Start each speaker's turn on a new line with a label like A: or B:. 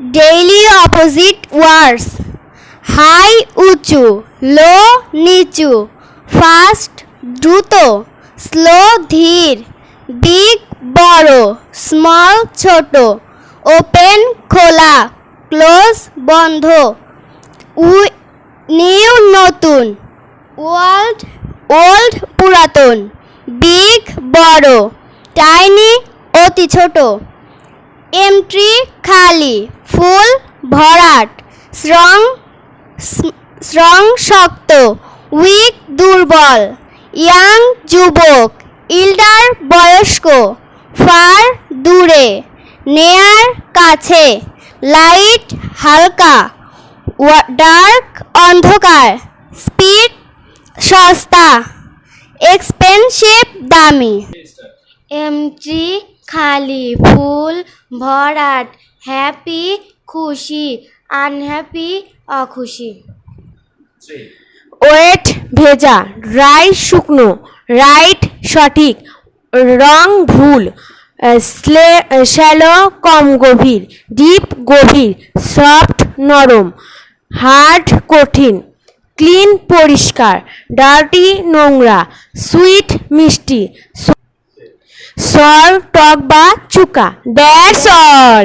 A: Daily opposite words high উঁচু লো নিচু fast দ্রুত স্লো ধীর বিগ বড় স্মল ছোট ওপেন খোলা ক্লোজ বন্ধ নিউ, নতুন ওয়ার্ল্ড ওল্ড পুরাতন বিগ বড় টাইনি অতি ছোট এমট্রি খালি ফুল ভরাট স্ট্রং স্ট্রং শক্ত, উইক দুর্বল, ইয়াং যুবক, ইল্ডার বয়স্ক, ফার দূরে, নেয়ার কাছে, লাইট হালকা ডার্ক অন্ধকার, স্পিড সস্তা এক্সপেন্সিভ দামি। এমটি খালি ফুল ভরাট হ্যাপি খুশি আনহ্যাপি অখুশি।
B: ওয়েট, ভেজা ড্রাই শুকনো রাইট সঠিক রং ভুল, স্লে শ্যালো কম, গভীর ডিপ গভীর সফট নরম হার্ড কঠিন ক্লিন পরিষ্কার ডার্টি নোংরা সুইট মিষ্টি সর টক বা চুকা। That's all